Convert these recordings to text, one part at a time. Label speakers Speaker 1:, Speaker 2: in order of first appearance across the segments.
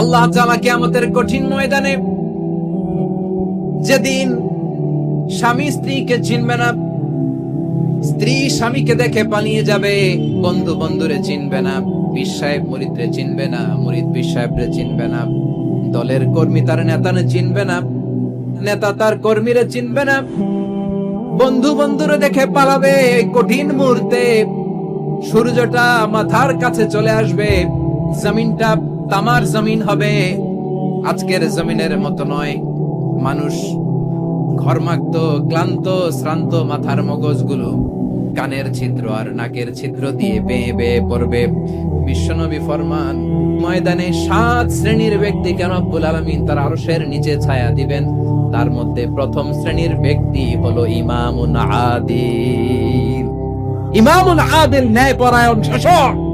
Speaker 1: আল্লাহ তাআলা কিয়ামতের কঠিন ময়দানে যেদিন স্বামী স্ত্রীকে চিনবে না, স্ত্রী স্বামীকে দেখে পালিয়ে যাবে, বন্ধু বন্ধুরে চিনবে না সাহেব মুরিদরে চিনবে না, মুরিদ পীর সাহেবরে চিনবে না, দলের কর্মী তার নেতারে চিনবে না, নেতা তার কর্মীরে চিনবে না, বন্ধু বন্ধুরে দেখে পালাবে, কঠিন মুহূর্তে সূর্যটা মাথার কাছে চলে আসবে, জমিনটা তামার জমিন হবে। আজকের জমিনের মতো নয়। মানুষ ঘর্মাক্ত, ক্লান্ত, শ্রান্ত মাথার মগজগুলো কানের ছিদ্র আর নাকের ছিদ্র দিয়ে বেয়ে বেয়ে পড়বে। বিশ্বনবী ফরমান, ময়দানে সাত শ্রেণির ব্যক্তি কেন আব্বুল আলমিন তার আরশের নিচে ছায়া দিবেন? তার মধ্যে প্রথম শ্রেণির ব্যক্তি হলো ইমামুন আদিল। ইমামুন আদিল ন্যায় পরায়ণ শাসক।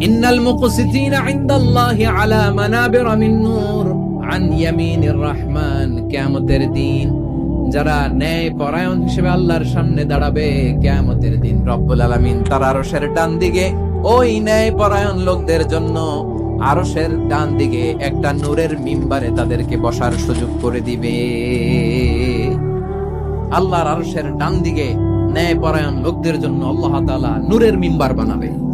Speaker 1: ইন্নাল কিয়ামতের দিন যারা ন্যায় পরায়ণ হিসেবে আল্লাহর সামনে দাঁড়াবে, কিয়ামতের দিন রব্বুল আলামিন তার আরশের ডান দিকে ওই ন্যায় পরায়ণ লোকদের জন্য আরশের ডান দিকে একটা নূরের মিম্বারে তাদেরকে বসার সুযোগ করে দিবে। আল্লাহর আরশের ডান দিকে ন্যায় পরায়ণ লোকদের জন্য আল্লাহ তাআলা নূরের মিম্বার বানাবে।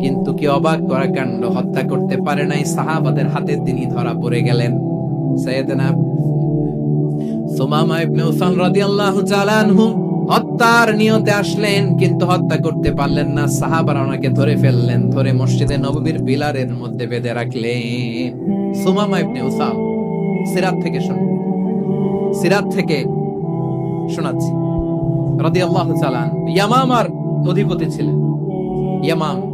Speaker 1: কিন্তু কি অবাক করা কাণ্ড, হত্যা করতে পারে নাই, সাহাবাদের হাতে তিনি ধরা পড়ে গেলেন। সৈয়দনা সুমামা ইবনে উসাল রাদিয়াল্লাহু তাআলা আনহু হত্যার নিয়তে আসলেন, কিন্তু হত্যা করতে পারলেন না। সাহাবারা ওনাকে ধরে ফেললেন, ধরে মসজিদে নববীর পিলারের মধ্যে বেঁধে রাখলেন। সুমামা ইবনে উসাল, সিরাত থেকে শুনুন সিরাত থেকে শোনাচ্ছি। রাদিয়াল্লাহু তাআলা ইয়ামামার অধিপতি ছিলেন। ইয়ামাম।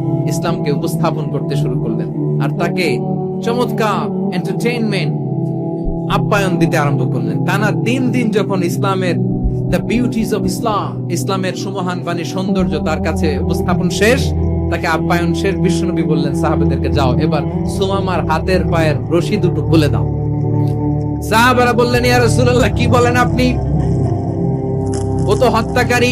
Speaker 1: ইসলামকে উপস্থাপন করতে শুরু করলেন আর তাকে চমৎকার আপ্যায়ন দিতে আরম্ভ করলেন। টানা তিন দিন যখন ইসলামের ইসলাম ইসলামের সুমহান বাণী সৌন্দর্য তার কাছে উপস্থাপন শেষ, তাকে আপ্যায়ন শেষ, বিশ্বনবী বললেন, সাহাবেদেরকে যাও, এবার সুমামার হাতের পায়ের রশি দুটো খুলে দাও। সাহাবারা বললেন কি বলেন আপনি? ও তো হত্যাকারী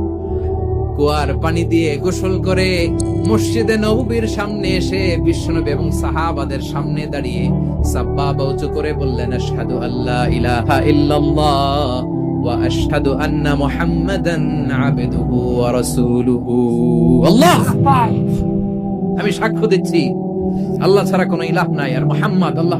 Speaker 1: কুয়ার পানি দিয়ে গোসল করে মসজিদে নববীর সামনে এসে বিশ্বনবী এবং সাহাবাদের সামনে দাঁড়িয়ে সাব্বাবা উঁচু করে বললেন, আশহাদু আল্লাহ ইলাহা ইল্লাল্লাহ আন্না আল্লাহ! আমি সাক্ষ্য দিচ্ছি, আল্লাহ ছাড়া কোনো নাই। আর মুহাম্মদ, আল্লাহ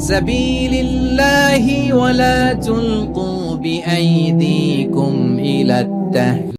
Speaker 1: سبيل الله ولا تلقوا بأيديكم إلى التهلكة